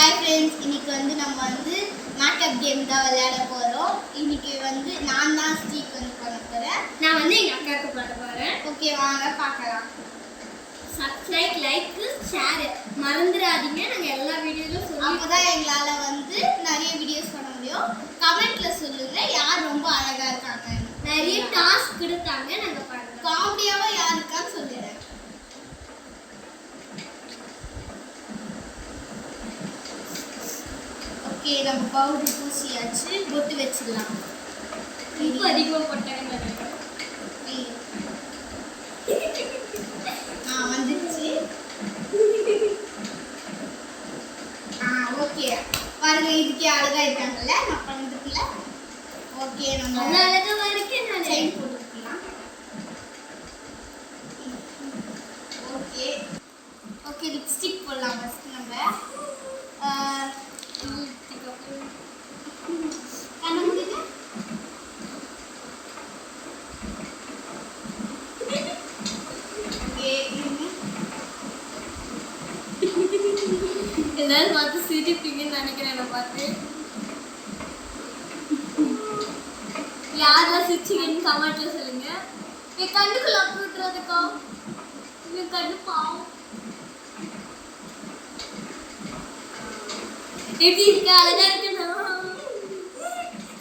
Hi friends இன்னைக்கு வந்து நம்ம வந்து மேக்கப் கேம் தான் விளையாட போகிறோம் இன்னைக்கு வந்து நான் தான் ஸ்டீக் வந்து பண்ண போகிறேன் நான் வந்து எங்க அக்காவுக்கு பண்ண போறேன். ஓகே வாங்க பார்க்கலாம். சப்ஸ்கிரைப் லைக் ஷேர் மறந்துடாதீங்க. நாங்க எல்லா வீடியோலும் அப்போ சொல்லி தான் எங்களால் வந்து நிறைய வீடியோஸ் பண்ண முடியும். கமெண்ட்ல சொல்லுங்க. யார் ரொம்ப அழகாக இருக்காங்க நிறைய டாஸ்க் கொடுத்தாங்க. நாங்க பண்றோம் காமெடியாவாக யார் இருக்கான்னு சொல்லிடுறேன் ஓகே நம்ம பவுடர் பூசியாச்சு பொட்டு வச்சிடலாம். உப்பு அதிகமா போட்டாங்க. ஆ வந்துருச்சு. ஆ ஓகே. பாருங்க இதுக்கே அழகா இருக்காங்கல்ல நான் பண்ணதுக்குள்ள ஓகே நம்ம அவ்வளவு அழகா வரைக்கும் நான் செயின் போட்டுக்கலாம் ஓகே ஓகே லிப்ஸ்டிக் போடலாம் ஃபர்ஸ்ட் நம்ம ஆ, கண்ணை மூடுங்க ஓகே இருங்க எல்லாரும் பார்த்து சிரிப்பீங்கன்னு நினைக்கிறேன் என்னை பார்த்து. யாரெல்லாம் சிரிச்சீங்கன்னு கமெண்ட்ல சொல்லுங்க. என் கண்ணுக்குள்ள அப்படி விட்டுறதுக்கா. என் கண்ணு பாவம். எப்படி இருக்கு? அழகா இருக்குண்ணா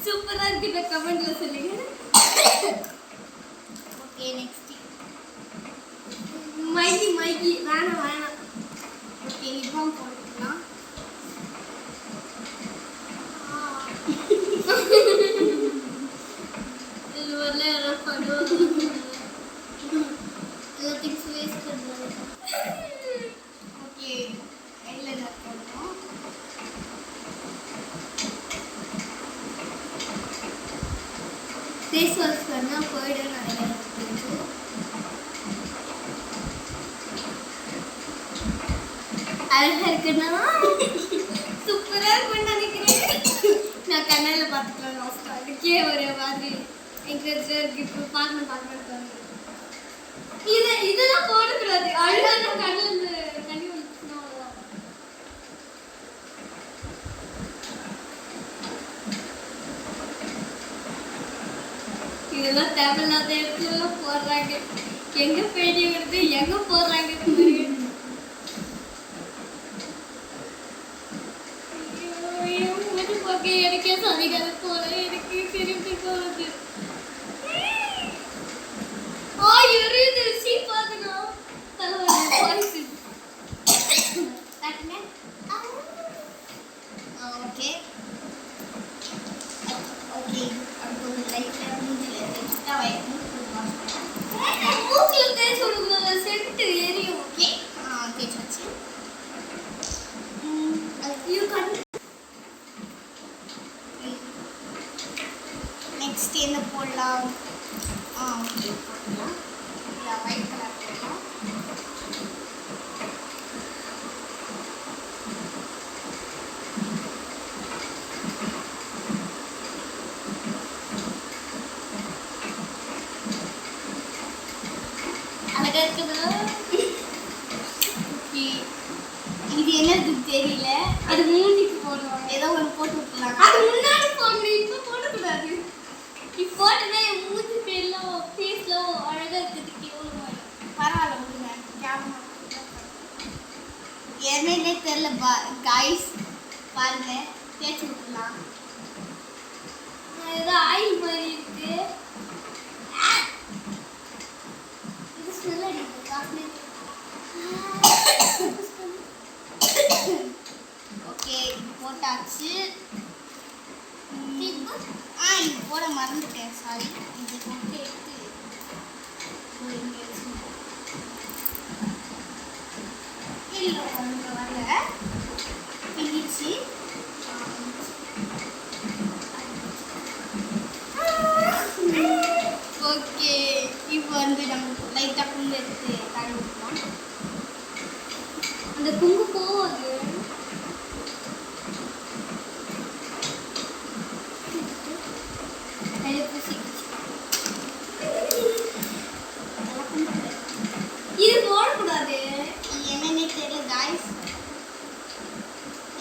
சூப்பரா இருக்குண்ணா கமெண்ட்ல சொல்லுங்க. ஓகே நெக்ஸ்ட் மைக்கி மைக்கி வேணாம் வேணாம் ஓகே லிப்பாம் போட்டுக்கலாம் இது வரல யாராவது பண்ணுவாங்க எல்லா திங்ஸ் வேஸ்ட் பண்ணுறது ஓகே ஐலைனர் போடணும் ஃபேஸ் வாஷ் பண்ணால் போயிடும் நினைக்கிறேன் அழகா இருக்குன்னா சூப்பராக இருக்கும்னு நினைக்கிறேன். நான் கண்ணால பார்த்துக்கலாம் லாஸ்ட் அதுக்கே ஒரு மாதிரி. என்கரேஜாக இருக்கு. இப்போ பார்க்கணும் பார்க்கணும் தோணுது. இது இதெல்லாம் போடக்கூடாது. அழகாக நான் கண்ணில் இருந்து எல்லாம் தேவையில்லாத இடத்துல எல்லாம் போடுறாங்க. எங்க பேடி வருது? எங்க போடுறாங்க? எனக்கே சதிகால நெக்ஸ்ட் என்ன போடலாம். ஆ. ஓகே இல்லை ஒயிட் கலர் போடலாம் அழகா இருக்குதா ஓகே இது என்னது தெரியல அது மூஞ்சிக்கு போடுவாங்க ஏதோ ஒன்று போட்டு விட்டுலாம் அது முன்னாடி போடணும் இப்ப போடக்கூடாது இப்ப போட்டதே என் மூஞ்சி பேர்லாம் ஃபேஸ்லாம் அழகா இருக்கிறதுக்கு எவ்வளவு வரும் பரவாயில்ல விடுங்க கேமரா என்னன்னே தெரியல பா கைஸ் பாருங்க தேய்ச்சி விட்டுலாம் ஏதோ ஆயில் மாதிரி இருக்கு இது ஸ்மெல் அடிக்குது காஸ்மெட்டிக் ஓகே இது போட்டாச்சு உம், ஆ இது போட மறந்துட்டேன் சாரி இது போட்டு எடுத்து இல்லை ஒன்று வரல. பிடிச்சி ஓகே. இப்போ வந்து நம்ம லைட்டாக புல் எடுத்து தடவி அந்த குங்கு போகுது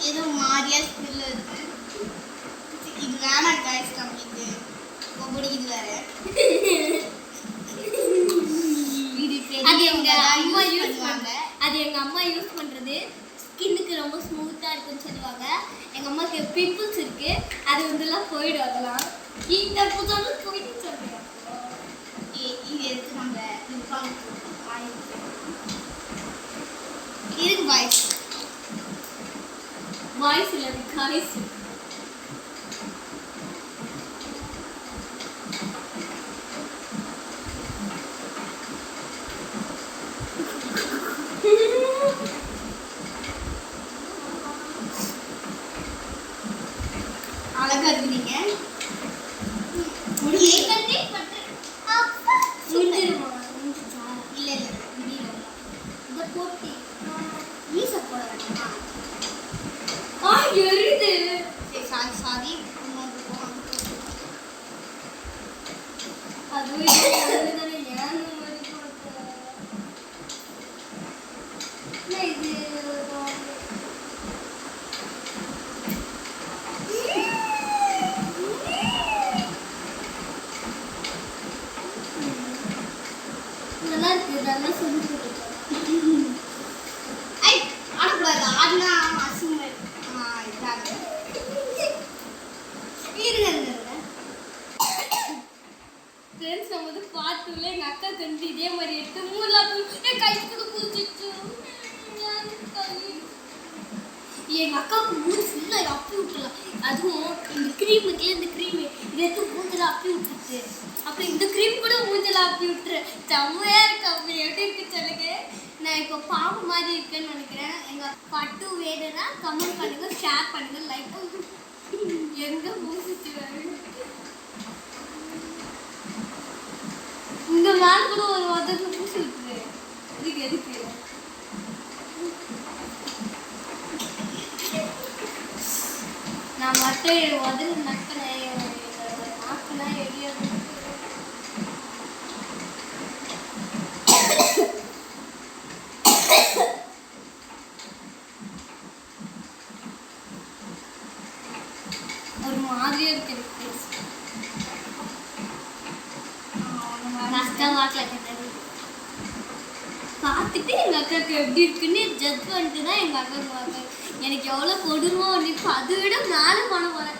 ஏதோ மாதிரியா ஸ்மெல் இருக்கு இது வேணாம் கைஸ் ரொம்ப இது வேற இது அது எங்க அம்மா யூஸ் பண்ணுவாங்க அது எங்க அம்மா யூஸ் பண்றது ஸ்கின்னுக்கு ரொம்ப ஸ்மூத்தா இருக்குன்னு சொல்லுவாங்க. எங்க அம்மாக்கு பிம்பிள்ஸ் இருக்கு. அது வந்துலாம் போயிடும் அதெல்லாம். இந்த புதுசாலும் போயிட்டு இ- இது எடுத்து நம்ம இருக்கு பாய்ஸ் வாய்ஸ் இல்லை காய்ஸ் எங்க அக்காவுக்கு மூணு ஃபுல்லாக அப்பி விட்டுலாம் அதுவும் இந்த க்ரீம் இருக்குல்ல இந்த க்ரீம் இதை எடுத்து மூஞ்சில அப்பி விட்டுருச்சு அப்புறம் இந்த க்ரீம் கூட மூஞ்சில அப்பி விட்டுரு. செம்மையா இருக்கு அப்படி எப்படி இருக்கு சொல்லுங்க. நான் இப்போ பாம்பு மாதிரி இருக்கேன்னு நினைக்கிறேன். எங்க பட்டு வேணும்னா கமெண்ட் பண்ணுங்க ஷேர் பண்ணுங்க லைக் பண்ணுங்க. எங்க மூஞ்சிச்சு இந்த மேல கூட ஒரு உதட்டு ஒரு மாதிரியா இருக்கு கஷ்டம் வாட்டில் பார்த்துட்டு எங்கள் அக்காவுக்கு எப்படி இருக்குன்னு ஜட்ஜ் பண்ணிட்டு தான் எங்கள் அக்காவுக்கு வாங்க எனக்கு எவ்வளோ கொடுமோ அப்படின்னு அதை விட நானும் பண்ண போகிறேன்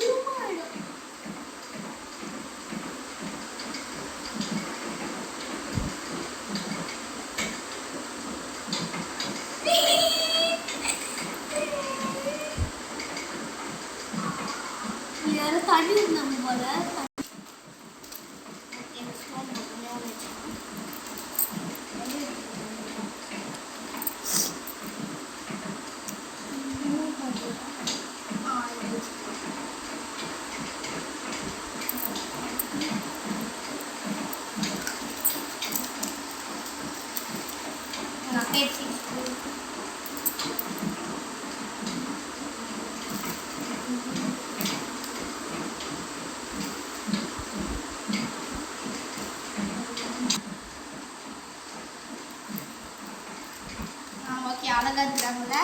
ஓகே அழகா இருக்கிறாங்கல்ல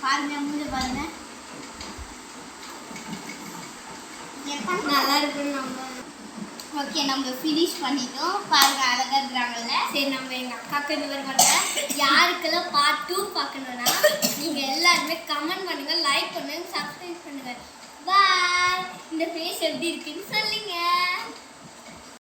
பாருங்க மூஞ்ச பாருங்க. எப்ப நல்லா இருக்குன்னு நம்ம ஓகே நம்ம ஃபினிஷ் பண்ணிட்டோம். பாருங்க அழகா இருக்கிறாங்கல்ல சரி நம்ம எங்க அக்காவுக்கு இந்த மாதிரி யாருக்கெல்லாம் பார்ட் டூ பார்க்கணும்னா நீங்க எல்லாருமே கமெண்ட் பண்ணுங்க லைக் பண்ணுங்க சப்ஸ்கிரைப் பண்ணுங்க. பாய் இந்த ஃபேஸ் எப்படி இருக்குன்னு சொல்லுங்க.